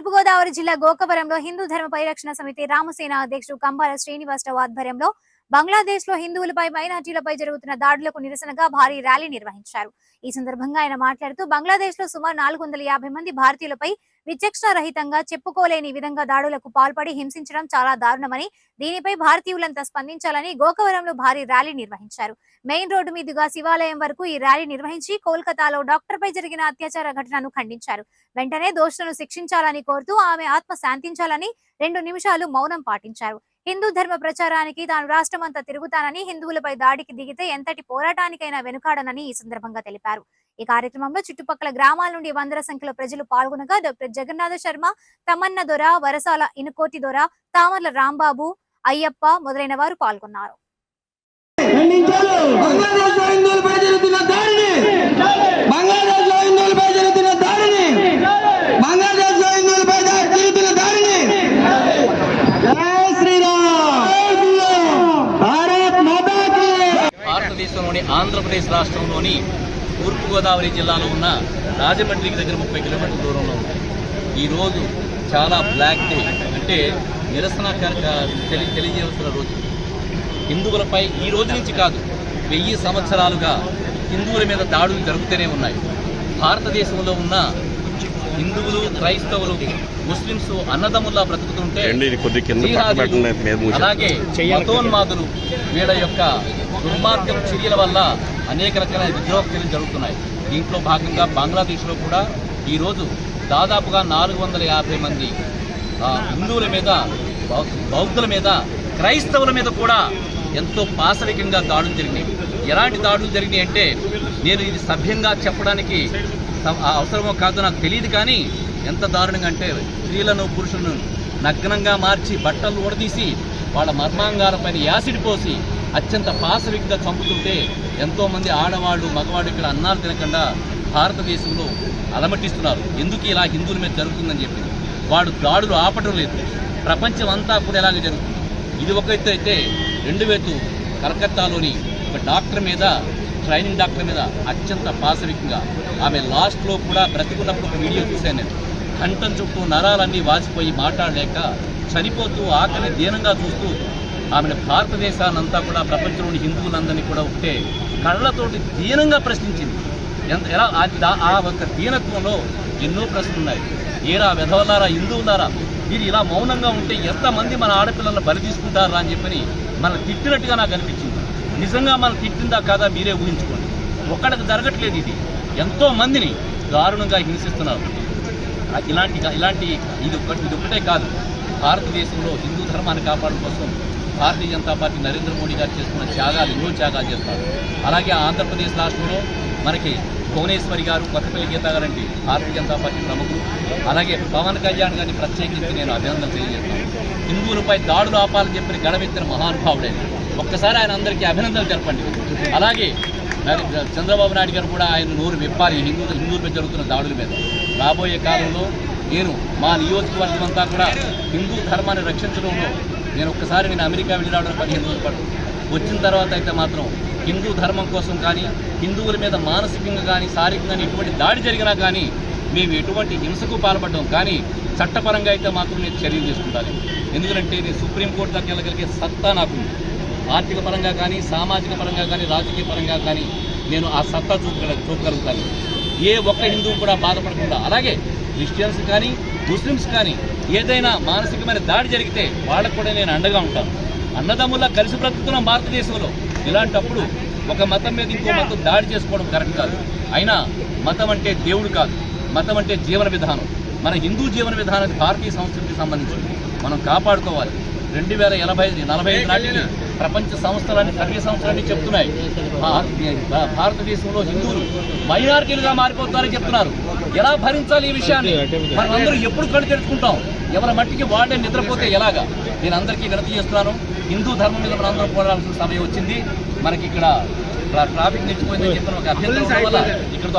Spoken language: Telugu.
తూర్పుగోదావరి జిల్లా గోకవరంలో హిందూ ధర్మ పరిరక్షణ సమితి రామసేన అధ్యక్షుడు కంబాల శ్రీనివాసరావు ఆధ్వర్యంలో బంగ్లాదేశ్లో హిందువులపై మైనార్టీలపై జరుగుతున్న దాడులకు నిరసనగా భారీ ర్యాలీ నిర్వహించారు. ఈ సందర్భంగా ఆయన మాట్లాడుతూ బంగ్లాదేశ్లో సుమారు నాలుగు వందల యాభై మంది భారతీయులపై విచక్షణ రహితంగా చెప్పుకోలేని విధంగా దాడులకు పాల్పడి హింసించడం చాలా దారుణమని దీనిపై భారతీయులంతా స్పందించాలని గోకవరంలో భారీ ర్యాలీ నిర్వహించారు. మెయిన్ రోడ్డు మీదుగా శివాలయం వరకు ఈ ర్యాలీ నిర్వహించి కోల్కతాలో డాక్టర్ పై జరిగిన అత్యాచార ఘటనను ఖండించారు. వెంటనే దోషులను శిక్షించాలని కోరుతూ ఆమె ఆత్మ శాంతించాలని రెండు నిమిషాలు మౌనం పాటించారు. హిందూ ధర్మ ప్రచారానికి తాను రాష్ట్రమంతా తిరుగుతానని హిందువులపై దాడికి దిగితే ఎంతటి పోరాటానికైనా వెనుకాడనని ఈ సందర్భంగా తెలిపారు. ఈ కార్యక్రమంలో చుట్టుపక్కల గ్రామాల నుండి వందల సంఖ్యలో ప్రజలు పాల్గొనగా డాక్టర్ జగన్నాథ శర్మ తమన్న దొర వరసాల ఇనుకోటి దొర తామర్ల రాంబాబు అయ్యప్ప మొదలైన వారు పాల్గొన్నారు భారతదేశంలోని ఆంధ్రప్రదేశ్ రాష్ట్రంలోని తూర్పుగోదావరి జిల్లాలో ఉన్న రాజమండ్రికి దగ్గర ముప్పై కిలోమీటర్ల దూరంలో ఉంది. ఈరోజు చాలా బ్లాక్ డే. అంటే నిరసన తెలి తెలియజేయవలసిన రోజు. హిందువులపై ఈ రోజు నుంచి కాదు వెయ్యి సంవత్సరాలుగా హిందువుల మీద దాడులు జరుగుతూనే ఉన్నాయి. భారతదేశంలో ఉన్న హిందువులు క్రైస్తవులు ముస్లింస్ అన్నదమ్ముల్లా బ్రతుకుతుంటే. అలాగే మతోన్మాదులు వీళ్ళ యొక్క దుర్మార్గం చర్యల వల్ల అనేక రకాలైన విద్రోహ చర్యలు జరుగుతున్నాయి. దీంట్లో భాగంగా బంగ్లాదేశ్లో కూడా ఈరోజు దాదాపుగా నాలుగు వందల యాభై మంది ఆ, హిందువుల మీద బౌ- బౌద్ధుల మీద క్రైస్తవుల మీద కూడా ఎంతో పాశవికంగా దాడులు జరిగినాయి. ఎలాంటి దాడులు జరిగినాయి అంటే నేను ఇది సభ్యంగా చెప్పడానికి అవసరమో కాదో నాకు తెలియదు కానీ ఎంత దారుణంగా అంటే స్త్రీలను పురుషులను నగ్నంగా మార్చి బట్టలు ఊడదీసి వాళ్ళ మర్మాంగాలపైన యాసిడ్ పోసి అత్యంత పాశవికంగా చంపుతుంటే ఎంతోమంది ఆడవాళ్ళు మగవాళ్ళు ఇక్కడ అన్నారు తినకుండా భారతదేశంలో అలమటిస్తున్నారు. ఎందుకు ఇలా హిందువుల మీద జరుగుతుందని చెప్పి. వాడు దాడులు ఆపటం లేదు. ప్రపంచం అంతా కూడా ఎలాగే జరుగుతుంది. ఇది ఒక ఎత్తు అయితే రెండు వేతు కలకత్తాలోని ఒక డాక్టర్ మీద ట్రైనింగ్ డాక్టర్ మీద అత్యంత పాశవికంగా ఆమె లాస్ట్లో కూడా బ్రతికున్నప్పుడు ఒక వీడియో చూశాను నేను. కంఠం చుట్టూ నరాలన్నీ వాసిపోయి మాట్లాడలేక చనిపోతూ ఆకలి దీనంగా చూస్తూ ఆమెను భారతదేశాన్నంతా కూడా ప్రపంచంలోని హిందువులందరినీ కూడా ఒకటే కళ్ళతోటి దీనంగా ప్రశ్నించింది. ఎంత ఎలా ఆ ఆ ఒక దీనత్వంలో ఎన్నో ప్రశ్నలు ఉన్నాయి. ఏరా విధవలారా హిందువులారా మీరు ఇలా మౌనంగా ఉంటే ఎంతమంది మన ఆడపిల్లలను బలి తీసుకుంటారా అని చెప్పని మనం తిట్టినట్టుగా నాకు అనిపించింది. నిజంగా మనం తిట్టిందా కాదా మీరే ఊహించుకోండి. ఒక్కడికి జరగట్లేదు ఇది. ఎంతో మందిని దారుణంగా హింసిస్తున్నారు. ఇలాంటి ఇలాంటి ఇది ఒకటి ఇది ఒకటే కాదు. భారతదేశంలో హిందూ ధర్మాన్ని కాపాడడం కోసం భారతీయ జనతా పార్టీ నరేంద్ర మోడీ గారు చేస్తున్న త్యాగాలు ఎన్నో త్యాగాలు చేస్తారు. అలాగే ఆంధ్రప్రదేశ్ రాష్ట్రంలో మనకి భువనేశ్వరి గారు కొత్తపల్లి గీత గారంటి భారతీయ జనతా పార్టీ ప్రముఖులు. అలాగే పవన్ కళ్యాణ్ గారిని ప్రత్యేకించి నేను అభినందన తెలియజేస్తాను హిందువులపై దాడులు ఆపాలని చెప్పిన గడవెత్తిన మహానుభావుడే. ఒక్కసారి ఆయన అందరికీ అభినందనలు తెలపండి. అలాగే చంద్రబాబు నాయుడు గారు కూడా ఆయన నోరు విప్పాలి. హిందువుల హిందువులపై జరుగుతున్న దాడుల మీద. రాబోయే కాలంలో నేను మా నియోజకవర్గం అంతా కూడా హిందూ ధర్మాన్ని రక్షించడంలో నేను ఒక్కసారి నేను అమెరికా వెళ్ళి రావడం పదిహేను రోజుల పాటు. వచ్చిన తర్వాత అయితే మాత్రం హిందూ ధర్మం కోసం కానీ హిందువుల మీద మానసికంగా కానీ శారీరకంగా కానీ ఎటువంటి దాడి జరిగినా కానీ మేము ఎటువంటి హింసకు పాల్పడ్డాం కానీ చట్టపరంగా అయితే మాత్రం నేను చర్యలు తీసుకుంటాను ఎందుకంటే నేను సుప్రీంకోర్టు దగ్గర వెళ్ళగలిగే సత్తా నాకు ఆర్థిక పరంగా కానీ సామాజిక పరంగా కానీ రాజకీయ పరంగా కానీ నేను ఆ సత్తా చూపగల చూపగలుగుతాను. ఏ ఒక్క హిందువు కూడా బాధపడకుండా అలాగే క్రిస్టియన్స్ కానీ ముస్లిమ్స్ కానీ ఏదైనా మానసికమైన దాడి జరిగితే వాళ్ళకు కూడా నేను అండగా ఉంటాను. అన్నదమ్ముల్లా కలిసి బ్రతుకుతున్నాం భారతదేశంలో. ఇలాంటప్పుడు ఒక మతం మీద ఇంకో మతం దాడి చేసుకోవడం కరెక్ట్ కాదు. అయినా మతం అంటే దేవుడు కాదు. మతం అంటే జీవన విధానం. మన హిందూ జీవన విధానానికి భారతీయ సంస్కృతికి సంబంధించింది మనం కాపాడుకోవాలి. రెండు వేల ఎనభై నలభై ఐదు నాటికి ప్రపంచ సంస్థలన్నీ సర్వే సంస్థలన్నీ చెప్తున్నాయి. భారతదేశంలో హిందువులు మైనారిటీలుగా మారిపోతారని చెప్తున్నారు. ఎలా భరించాలి ఈ విషయాన్ని? మనందరూ ఎప్పుడు కళ్ళు తెరుచుకుంటాం. ఎవరి మట్టికి వాళ్ళే నిద్రపోతే ఎలాగా? నేను అందరికీ వినతి చేస్తున్నాను. హిందూ ధర్మం మీద మనందరం పోరాడాల్సిన సమయం వచ్చింది. మనకి ఇక్కడ ట్రా- ట్రాఫిక్ నిలిచిపోయిందని చెప్పిన ఒక అభ్యంతరం ఉండడం వల్ల ఇక్కడితో